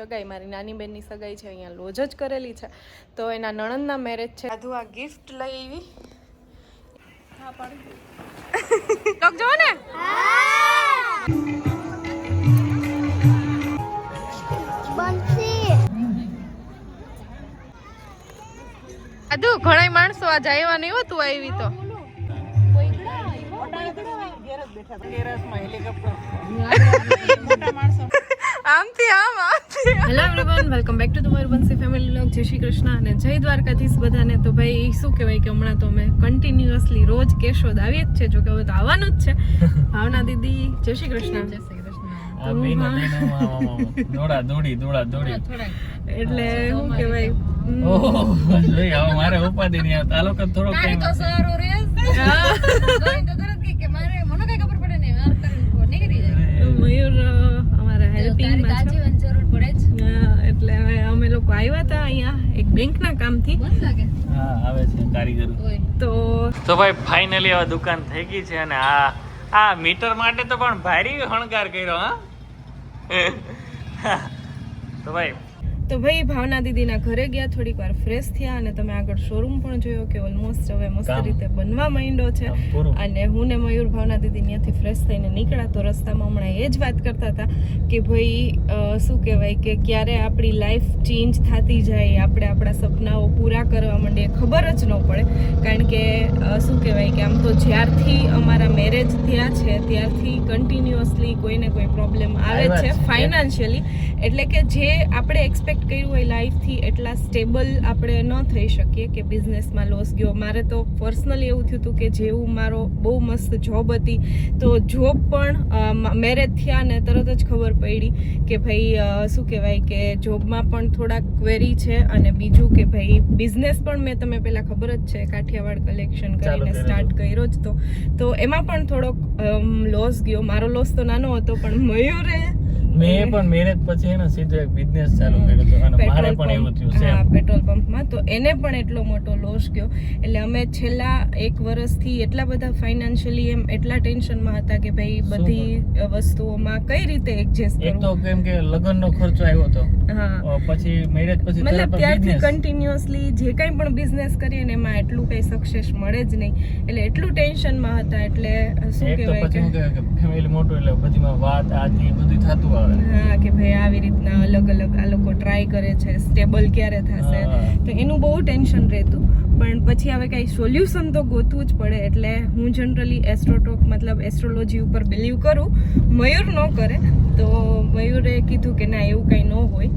સગાઈ મારી નાની બહેનની સગાઈ છે અહીંયા લોજ જ કરેલી છે. તો એના નણંદના મેરેજ છે. આધુ આ ગિફ્ટ લઈ આવી. હા પાડી જો ને. આધુ ઘણા માણસો આજે આવ્યા નહીં હોતું આવી તો. આમથી આમ આમથી hello everyone welcome back to તમારું બંસી ફેમિલી લોક જય શ્રી કૃષ્ણ અને જય દ્વારકાધીશ બધાને. તો ભાઈ શું કહેવાય કે હમણાં તો અમે કન્ટિન્યુઅસલી રોજ કેશોદ આવીએ જ છે. જો કે હવે તો આવવાનું જ છે. ભાવના દીદી જય શ્રી કૃષ્ણ. જય શ્રી. દોડા દોડી દોડા દોડી. એટલે શું કહેવાય. ઓહો હવે મારે ઉપાધિ નહીં. આવતા આ લોકો થોડો મયુર અમારા હેલ્પિંગમાં છે. એટલે હવે અમે લોકો આવ્યા હતા અહીંયા એક બેંકના કામથી. હા આવે છે કારીગર. તો તો ભાઈ ફાઇનલી આ દુકાન થઈ ગઈ છે અને આ આ મીટર માટે તો પણ ભારી હણકાર કર્યો હા? તો ભાઈ તો ભાઈ ભાવના દીદીના ઘરે ગયા થોડીક વાર ફ્રેશ થયા અને તમે આગળ શોરૂમ પણ જોયો કે ઓલમોસ્ટ હવે મસ્ત રીતે બનવા માંડ્યો છે. અને હું ને મયુર ભાવના દીદી ત્યાંથી ફ્રેશ થઈને નીકળ્યા તો રસ્તામાં હમણાં એ જ વાત કરતા હતા કે ભાઈ શું કહેવાય કે ક્યારે આપણી લાઈફ ચેન્જ થતી જાય આપણે આપણા સપનાઓ પૂરા કરવા માંડીએ ખબર જ ન પડે. કારણ કે શું કહેવાય કે આમ તો જ્યારથી અમારા મેરેજ થયા છે ત્યારથી કન્ટિન્યુઅસલી કોઈને કોઈ પ્રોબ્લેમ આવે છે. ફાઇનાન્શિયલી એટલે કે જે આપણે એક્સપેક્ટ કર્યું હોય લાઈફથી એટલા સ્ટેબલ આપણે ન થઈ શકીએ કે બિઝનેસમાં લોસ ગયો. મારે તો પર્સનલી એવું થયું હતું કે જેવું મારો બહુ મસ્ત જોબ હતી તો જોબ પણ મેરેજ થયા ને તરત જ ખબર પડી કે ભાઈ શું કહેવાય કે જોબમાં પણ થોડાક ક્વેરી છે અને બીજું કે ભાઈ બિઝનેસ પણ મેં તમે પહેલાં ખબર જ છે કાઠિયાવાડ કલેક્શન કરીને સ્ટાર્ટ કર્યો જ તો. તો એમાં પણ થોડોક લોસ ગયો. મારો લોસ તો નાનો હતો પણ મયુરે મેં પણ મેરેજ પછી એનો સીધો એક બિઝનેસ ચાલુ કર્યો હતો અને મારે પણ એવું થયું છે પેટ્રોલ પંપમાં તો એને પણ એટલો મોટો લોસ ગયો. એટલે અમે છેલ્લા એક વર્ષથી એટલા બધા ફાઇનાન્શિયલી એમ એટલા ટેન્શનમાં હતા કે ભાઈ બધી વસ્તુઓમાં કઈ રીતે એડજસ્ટ એક તો કેમ કે લગ્નનો ખર્ચો આવ્યો હતો હા. પછી મેરેજ પછી મતલબ ત્યારથી કન્ટિન્યુઅસલી જે કંઈ પણ બિઝનેસ કરીએ ને એમાં એટલું કંઈ સક્સેસ મળે જ નહીં. એટલે એટલું ટેન્શનમાં હતા એટલે શું કહેવાય કે ફેમિલી મોટું એટલે બધીમાં વાત આ બધું થતું આવે. હા કે ભાઈ આવી રીતના અલગ અલગ આ લોકો ટ્રાય કરે છે સ્ટેબલ ક્યારે થશે? તો એનું બહુ ટેન્શન રહેતું. પણ પછી હવે કાંઈ સોલ્યુશન તો ગોતવું જ પડે એટલે હું જનરલી એસ્ટ્રોટોક મતલબ એસ્ટ્રોલોજી ઉપર બિલીવ કરું. મયુર ન કરે તો મયુરે કીધું કે ના એવું કંઈ ન હોય.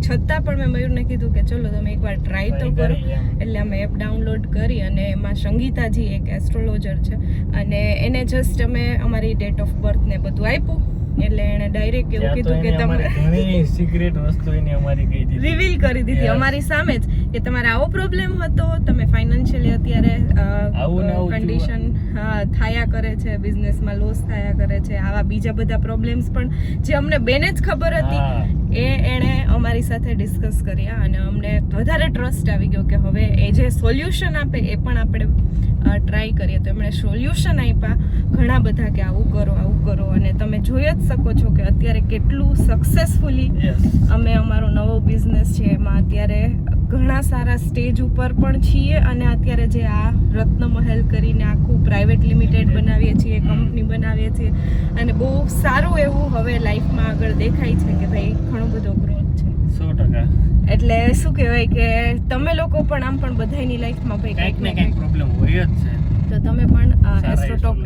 છતાં પણ મેં મયુરને કીધું કે ચલો તમે એકવાર ટ્રાય તો કરો. એટલે અમે એપ ડાઉનલોડ કરી અને એમાં સંગીતાજી એક એસ્ટ્રોલોજર છે. અને એને જસ્ટ અમે અમારી ડેટ ઓફ બર્થ ને બધું આપ્યું. એટલે એણે ડાયરેક્ટ એવું કીધું કે તમારે ઘણી સિક્રેટ વસ્તુ એને અમારી કહી દીધી. રિવીલ કરી દીધી. અમારી સામે જ કે તમારે આવો પ્રોબ્લેમ હતો તમે ફાઇનાન્શિયલી અત્યારે આવું કન્ડિશન થાયા કરે છે બિઝનેસમાં લોસ થાયા કરે છે આવા બીજા બધા પ્રોબ્લેમ્સ પણ જે અમને બેને જ ખબર હતી એ એણે અમારી સાથે ડિસ્કસ કર્યા અને અમને વધારે ટ્રસ્ટ આવી ગયો કે હવે એ જે સોલ્યુશન આપે એ પણ આપણે ટ્રાય કરીએ તો એમણે સોલ્યુશન આપ્યા. ઘણા બધા કે આવું કરો આવું કરો અને તમે જોઈ જ શકો છો કે અત્યારે કેટલું સક્સેસફુલી અમે અમારો નવો બિઝનેસ છે. એમાં અત્યારે ઘણા સારા સ્ટેજ ઉપર પણ છીએ અને અત્યારે જે આ રત્નમહેલ કરીને આખું પ્રાઇવેટ લિમિટેડ બનાવીએ છીએ કંપની બનાવીએ છીએ અને બહુ સારું એવું હવે લાઈફમાં આગળ દેખાય છે કે ભાઈ ઘણો બધો ગ્રોથ છે. સો ટકા. એટલે શું કહેવાય કે તમે લોકો પણ આમ પણ બધાની લાઈફમાં ભાઈ કંઈક ને કંઈક પ્રોબ્લેમ હોય જ છે. તો તમે પણ એસ્ટ્રોટોક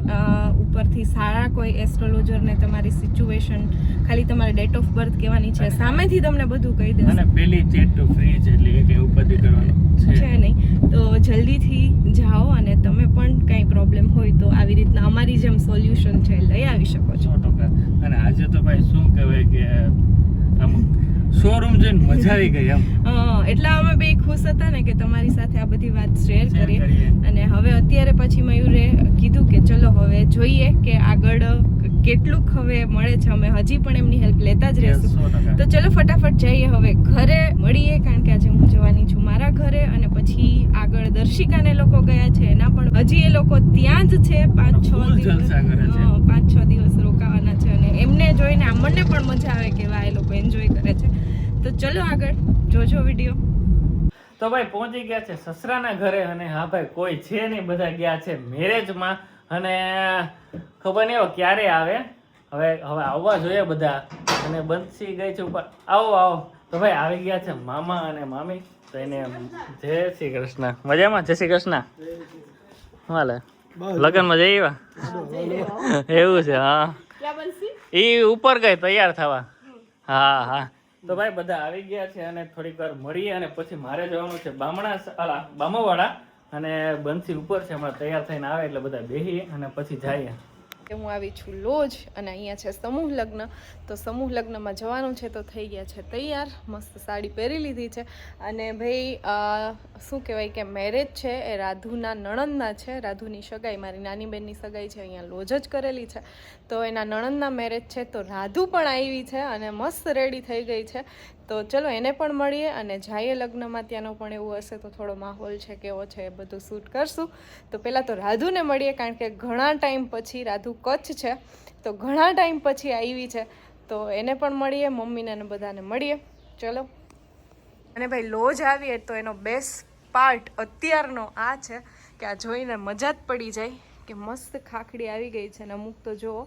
ઉપરથી સારા કોઈ એસ્ટ્રોલોજરને તમારી સિચ્યુએશન ખાલી તમારે ડેટ ઓફ બર્થ કહેવાની છે. સામેથી તમને બધું કહી દેશે અને પેલી ચેટ ટુ ફ્રી છે એટલે એક એવું બધું કરવાનું છે. નહીં. તો જલ્દીથી જાઓ અને તમે પણ કંઈ પ્રોબ્લેમ હોય તો આવી રીતના અમારી જેમ સોલ્યુશન છે લઈ આવી શકો છો. અને આજે તો ભાઈ શું કહેવાય કે આમ શોરૂમ જોઈને મજા આવી ગઈ એમ. એટલા અમે બે ખુશ હતા ને કે તમારી સાથે આ બધી વાત શેર કરીએ. અને હવે અત્યારે પછી મયુરે કીધું કે ચલો હવે જોઈએ કે આગળ કેટલુંક હવે મળે છે. અમે હજી પણ એમની હેલ્પ લેતા જ રહેશું. તો ચલો ફટાફટ જઈએ હવે ઘરે મળીએ કારણ કે આજે હું જવાની છું મારા ઘરે અને પછી આગળ દર્શિકાને લોકો ગયા છે. એના પણ હજી એ લોકો ત્યાં જ છે પાંચ છ દિવસ. પાંચ છ દિવસ રોકાવાના છે અને એમને જોઈને આપણને પણ મજા આવે કે વાહ એ લોકો એન્જોય કરે છે. તો ચલો આગળ જોજો વીડિયો તો ભાઈ પહોંચી ગયા છે સસરાના ઘરે અને હા ભાઈ કોઈ છે નહીં બધા ગયા છે મેરેજમાં. અને ખબર નહીં હવે ક્યારે આવે. હવે હવે આવવા જોઈએ બધા. અને બંસી ગઈ છે ઉપર. આવો આવો. તો ભાઈ આવી ગયા છે મામા અને મામી. તો એને જય શ્રી કૃષ્ણ. મજામાં? જય શ્રી કૃષ્ણ. હાલે? લગ્નમાં જઈ આવ્યા? એવું છે હા. એ ઉપર ગઈ તૈયાર થવા. હા હા. તો ભાઈ બધા આવી ગયા છે અને થોડીક વાર મળીએ અને પછી મારે જવાનું છે બામણા અલા બામાવાળા અને બંસી ઉપર છે, હમણાં તૈયાર થઈને આવે એટલે બધા બેહીએ અને પછી જઈએ. કે હું આવી છું લોજ અને અહીંયા છે સમૂહ લગ્ન. તો સમૂહ લગ્નમાં જવાનું છે તો થઈ ગયા છે તૈયાર. મસ્ત સાડી પહેરી લીધી છે. અને ભાઈ શું કહેવાય કે મેરેજ છે એ રાધુના નણંદના છે. રાધુની સગાઈ, મારી નાની બહેનની સગાઈ છે, અહીંયા લોજ જ કરેલી છે. તો એના નણંદના મેરેજ છે તો રાધુ પણ આવી છે અને મસ્ત રેડી થઈ ગઈ છે. તો ચલો એને પણ મળીએ અને જાઈએ લગ્નમાં, ત્યાંનો પણ એવું હશે તો થોડો માહોલ છે કેવો છે એ બધું શૂટ કરશું. તો પહેલાં તો રાધુને મળીએ કારણ કે ઘણા ટાઈમ પછી રાધુ કચ્છ છે. તો ઘણા ટાઈમ પછી આવી છે. તો એને પણ મળીએ, મમ્મીને અને બધાને મળીએ. ચલો. અને ભાઈ લોજ આવીએ તો એનો બેસ્ટ પાર્ટ અત્યારનો આ છે કે આ જોઈને મજા જ પડી જાય કે મસ્ત ખાખડી આવી ગઈ છે. અને અમુક તો જુઓ,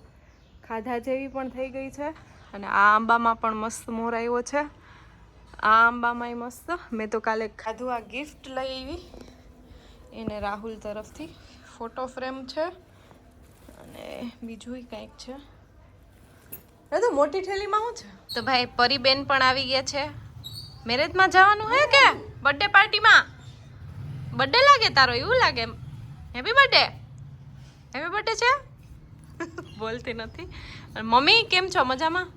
ખાધા જેવી પણ થઈ ગઈ છે. અને આ આંબામાં પણ મસ્ત મોર આવ્યો છે. આ આંબામાંય મસ્ત. મેં તો કાલે ખાધું આ ગિફ્ટ લઈ આવી. એને રાહુલ તરફથી. ફોટો ફ્રેમ છે. અને બીજું કંઈક છે. એ તો મોટી થેલીમાં શું છે? તો ભાઈ પરીબેન પણ આવી ગયા છે. મેરેજમાં જવાનું હે કે? બર્થડે પાર્ટીમાં બર્થડે લાગે તારો? એવું લાગે? હેપી બર્થડે હેપી બર્થડે છે? બોલતી નથી. મમ્મી કેમ છો? મજામાં?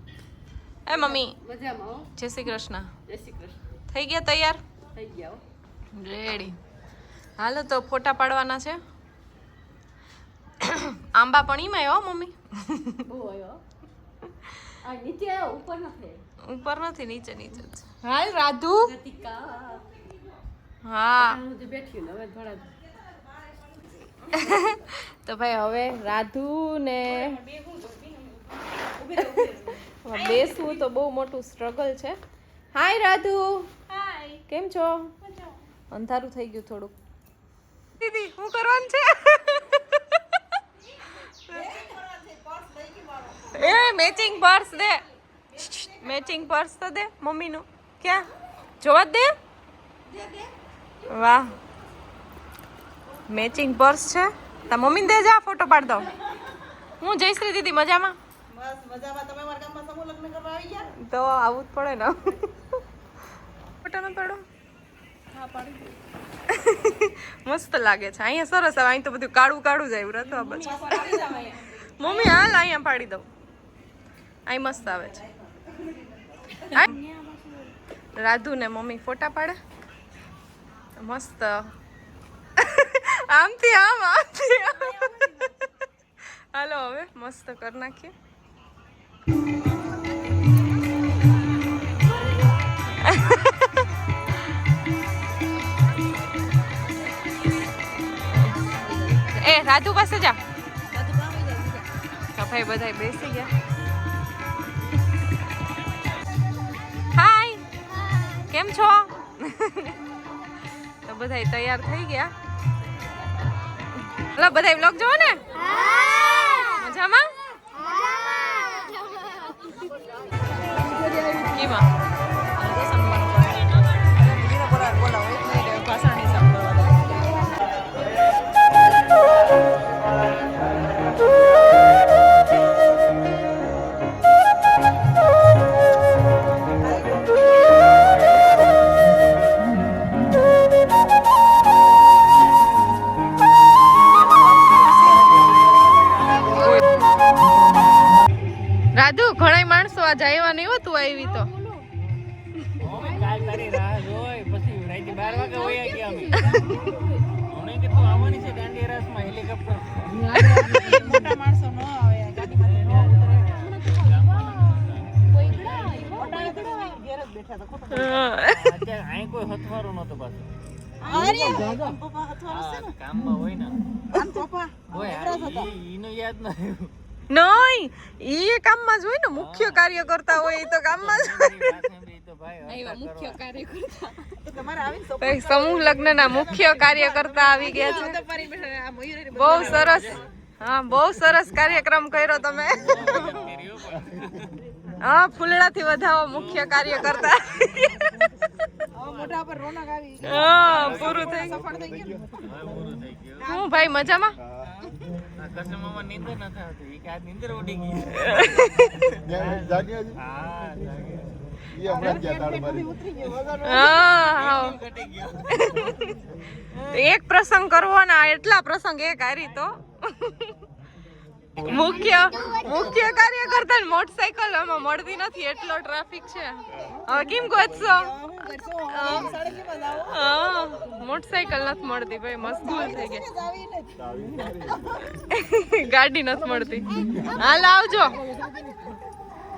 એ મમ્મી. જય શ્રી કૃષ્ણ. થઈ ગયા તૈયાર? થઈ ગયા રેડી હાલો તો ફોટા પાડવાના છે. આંબા પણ ઈમાં હો મમ્મી? ઉપર નથી નીચે નીચે હાલ રાધુ હા. તો ભાઈ હવે રાધુ ને બેસવું તો બહુ મોટું સ્ટ્રગલ છે. હાય રાધુ. કેમ છો? અંધારું થઈ ગયું થોડુંક. દીદી શું કરવાનું છે? એ મેચિંગ પર્સ દે. મેચિંગ પર્સ તો દે મમ્મીનું. ક્યાં? જોવા જ દે? વાહ. મેચિંગ પર્સ છે. તા મમ્મીને દે જા ફોટો પાડ દો હું જયશ્રી દીદી મજામાં? તો આવું જ પડે ને. ફોટાનો પડો હા પાડો મસ્ત લાગે છે. અહીંયા સરસ આવે. અહીં તો બધું કાળું કાળું જાય વ્રત બસ મમ્મી હાલ અહીંયા પાડી દઉં. અહીં મસ્ત આવે છે. રાધુ ને મમ્મી ફોટા પાડે. મસ્ત. આમથી આમ આમથી આમ. હાલો હવે મસ્ત કરી નાખીએ. એ રાધુ પાસે જા તો ભાઈ બધા બેસી ગયા હાય કેમ છો તો બધા તૈયાર થઈ ગયા હલો બધા બ્લોગ જોવો ને મજામાં રાસમાં હેલિકોપ્ટર અત્યારે અહીં કોઈ હથવારો નતો પાછો કામમાં હોય ને ન જ હોય ને, મુખ્ય કાર્ય કરતા હોય તો કામમાં જ હોય. લગ્ન ના મુખ્ય કાર્યકર્તા. સમૂહ આવી ગયા છે. બહુ સરસ. હા બહુ સરસ કાર્યક્રમ કર્યો તમે. હા ફૂલડાથી વધાવો મુખ્ય કાર્યકર્તા. મોઢા પર રોનક આવી. હા પૂરું થઈ ગયું. હું ભાઈ મજામાં કસમમાં નીંદર ન? થતી કે આ નીંદર ઉડી ગઈ હા જાગે. ઉતરી ગયો વગર હા હા ઘટી ગયો એક પ્રસંગ કરવો ને એટલા પ્રસંગ એક હારી તો. મુખ્ય મુખ્ય કાર્યકર્તા ને મોટરસાયકલ આમાં મળતી નથી એટલો ટ્રાફિક છે. હવે કેમ ગોતશો? હું કરશો સાડે કેમાં જાવ હા મોટરસાયકલ નથી મળતી ભાઈ મસ્ગુલ થઈ ગયા. ગાડી નથી. મળતી. હાલ આવજો.